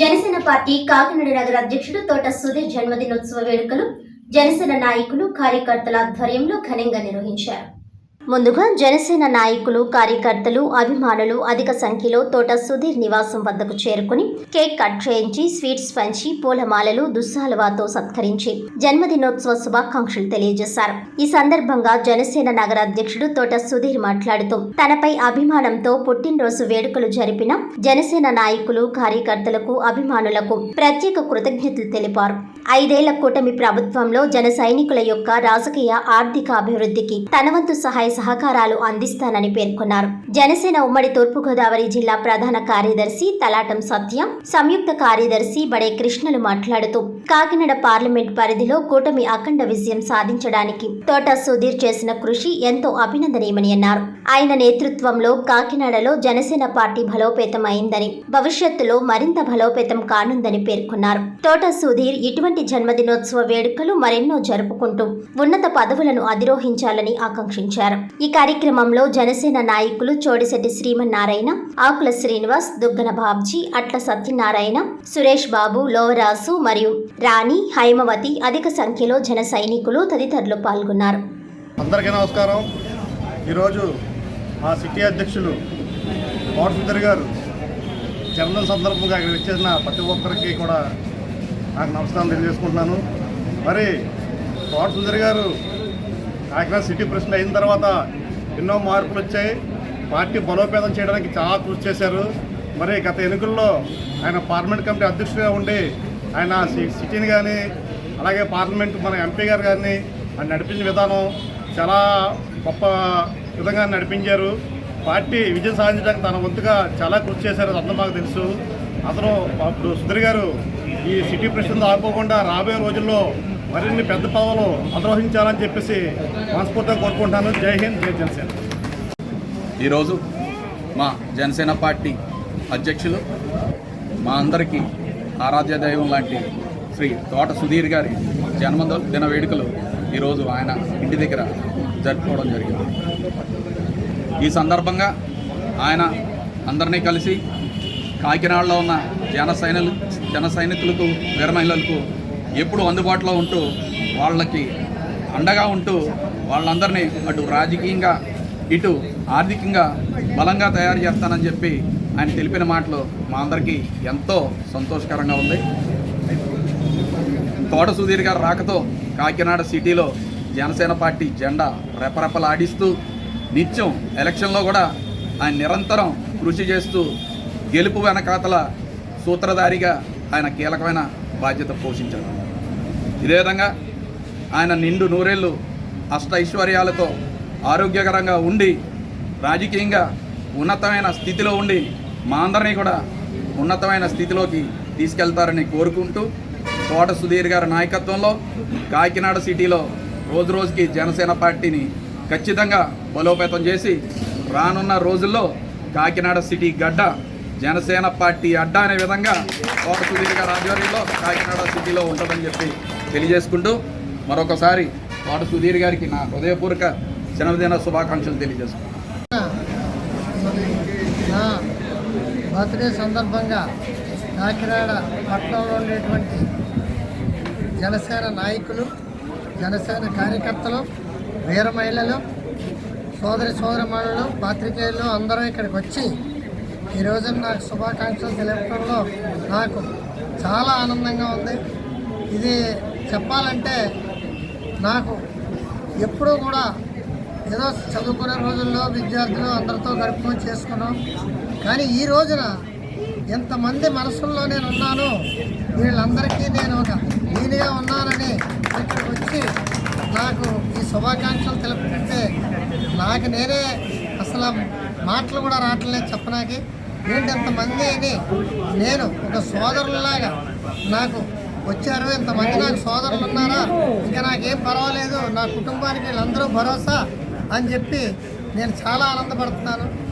Janasena party Kakinada నగర అధ్యక్షుడు తోట సుధీర్ జన్మదినోత్సవ వేడుకలు జనసేన నాయకులు కార్యకర్తల ఆధ్వర్యంలో ఘనంగా నిర్వహించారు. ముందుగా జనసేన నాయకులు కార్యకర్తలు అభిమానులు అధిక సంఖ్యలో తోట సుధీర్ నివాసం వద్దకు చేరుకుని కేక్ కట్ చేయించి స్వీట్స్ పంచి పూలమాలలు దుస్సాలువాతో సత్కరించి జన్మదినోత్సవ శుభాకాంక్షలు తెలియజేశారు. ఈ సందర్భంగా జనసేన నగర అధ్యక్షుడు తోట సుధీర్ మాట్లాడుతూ తనపై అభిమానంతో పుట్టినరోజు వేడుకలు జరిపిన జనసేన నాయకులు కార్యకర్తలకు అభిమానులకు ప్రత్యేక కృతజ్ఞతలు తెలిపారు. ఐదేళ్ళ కూటమి ప్రభుత్వంలో జన సైనికుల యొక్క రాజకీయ ఆర్థిక అభివృద్ధికి తనవంతు సహాయ సహకారాలు అందిస్తానని పేర్కొన్నారు. జనసేన ఉమ్మడి తూర్పుగోదావరి జిల్లా ప్రధాన కార్యదర్శి తలాటం సత్యం సంయుక్త కార్యదర్శి బడే కృష్ణలు మాట్లాడుతూ కాకినాడ పార్లమెంట్ పరిధిలో కూటమి అఖండ విజయం సాధించడానికి తోట సుధీర్ చేసిన కృషి ఎంతో అభినందనీయమని అన్నారు. ఆయన నేతృత్వంలో కాకినాడలో జనసేన పార్టీ బలోపేతం అయిందని భవిష్యత్తులో మరింత బలోపేతం కానుందని పేర్కొన్నారు. తోట సుధీర్ ఇటువంటి జన్మదినోత్సవ వేడుకలు మరెన్నో జరుపుకుంటూ ఉన్నత పదవులను అధిరోహించాలని ఆకాంక్షించారు. ఈ కార్యక్రమంలో జనసేన నాయకులు చోడిశెట్టి శ్రీమన్నారాయణ ఆకుల శ్రీనివాస్ దుగ్గన బాబ్జీ అట్ల సత్యనారాయణ సురేష్ బాబు లోవరాసు మరియు రాణి హైమవతి అధిక సంఖ్యలో జన సైనికులు తదితరులు పాల్గొన్నారు. అందరికీ నమస్కారం. ఈరోజు మా సిటీ అధ్యక్షులు పవన్ సుందర్ గారు జన్మదిన సందర్భంగా ఇక్కడ వచ్చేసిన ప్రతి ఒక్కరికి కూడా నాకు నమస్కారం తెలియజేసుకుంటున్నాను. మరి తోట సుందరి గారు కాకినాడ సిటీ ప్రెసిడెంట్ అయిన తర్వాత ఎన్నో మార్పులు వచ్చాయి. పార్టీ బలోపేతం చేయడానికి చాలా కృషి చేశారు. మరి గత ఎన్నికల్లో ఆయన పార్లమెంట్ కమిటీ అధ్యక్షుడిగా ఉండి ఆయన సి- సిటీని కానీ అలాగే పార్లమెంట్ మన ఎంపీ గారు కానీ ఆయన నడిపించిన విధానం చాలా గొప్ప విధంగా నడిపించారు. పార్టీ విజయం సాధించడానికి తన వంతుగా చాలా కృషి చేశారు అందరూ మాకు తెలుసు. అతను అప్పుడు సుధీర్ గారు ఈ సిటీ ప్రెసిడెంట్ ఆడుకోకుండా రాబోయే రోజుల్లో మరిన్ని పెద్ద పదవులు అధిరోహించాలని చెప్పేసి మనస్ఫూర్తిగా కోరుకుంటాను. జై హింద్ జై జనసేన. ఈరోజు మా జనసేన పార్టీ అధ్యక్షులు మా అందరికీ ఆరాధ్య దైవం లాంటి శ్రీ తోట సుధీర్ గారి జన్మదిన వేడుకలు ఈరోజు ఆయన ఇంటి దగ్గర జరుపుకోవడం జరిగింది. ఈ సందర్భంగా ఆయన అందరినీ కలిసి కాకినాడలో ఉన్న జన జన సైనికులకు వీర మహిళలకు ఎప్పుడు అందుబాటులో ఉంటూ వాళ్ళకి అండగా ఉంటూ వాళ్ళందరినీ అటు రాజకీయంగా ఇటు ఆర్థికంగా బలంగా తయారు చేస్తానని చెప్పి ఆయన తెలిపిన మాటలు మా అందరికీ ఎంతో సంతోషకరంగా ఉంది. తోట సుధీర్ గారు రాకతో కాకినాడ సిటీలో జనసేన పార్టీ జెండా రెపరెపలాడిస్తూ నిత్యం ఎలక్షన్లో కూడా ఆయన నిరంతరం కృషి చేస్తూ గెలుపు వెనకాతల సూత్రధారిగా ఆయన కీలకమైన బాధ్యత పోషించారు. ఇదే విధంగా ఆయన నిండు నూరేళ్ళు అష్ట ఐశ్వర్యాలతో ఆరోగ్యకరంగా ఉండి రాజకీయంగా ఉన్నతమైన స్థితిలో ఉండి మా అందరినీ కూడా ఉన్నతమైన స్థితిలోకి తీసుకెళ్తారని కోరుకుంటూ తోట సుధీర్ గారి నాయకత్వంలో కాకినాడ సిటీలో రోజు రోజుకి జనసేన పార్టీని ఖచ్చితంగా బలోపేతం చేసి రానున్న రోజుల్లో కాకినాడ సిటీ గడ్డ జనసేన పార్టీ అడ్డా అనే విధంగా తోట సుధీర్ గారి ఆధ్వర్యంలో కాకినాడ సిటీలో ఉంటుందని చెప్పి తెలియజేసుకుంటూ మరొకసారి వాడు సుధీర్ గారికి నా హృదయపూర్వక జన్మదిన శుభాకాంక్షలు తెలియజేసుకుంటాను నా బర్త్డే సందర్భంగా కాకినాడ పట్టణంలో ఉండేటువంటి జనసేన నాయకులు జనసేన కార్యకర్తలు వీర మహిళలు సోదరి సోదరమణులు పాత్రికేయులు అందరూ ఇక్కడికి వచ్చి ఈ రోజున నాకు శుభాకాంక్షలు తెలియటంలో నాకు చాలా ఆనందంగా ఉంది. ఇది చెప్పాలంటే నాకు ఎప్పుడూ కూడా ఏదో చదువుకునే రోజుల్లో విద్యార్థులు అందరితో గడుపుకొని చేసుకున్నాం. కానీ ఈ రోజున ఎంతమంది మనసుల్లో నేను ఉన్నాను వీళ్ళందరికీ నేను ఒక దీనిగా ఉన్నానని ఇక్కడికి వచ్చి నాకు ఈ శుభాకాంక్షలు తెలుపుకుంటే నాకు నేనే అసలు మాటలు కూడా రావట్లేదు చెప్పనాకి ఏంటి అని నేను ఒక సోదరులాగా నాకు వచ్చారు ఇంతమంది నాకు సోదరులు ఉన్నారా ఇంకా నాకేం పర్వాలేదు నా కుటుంబానికి వీళ్ళందరూ భరోసా అని చెప్పి నేను చాలా ఆనందపడుతున్నాను.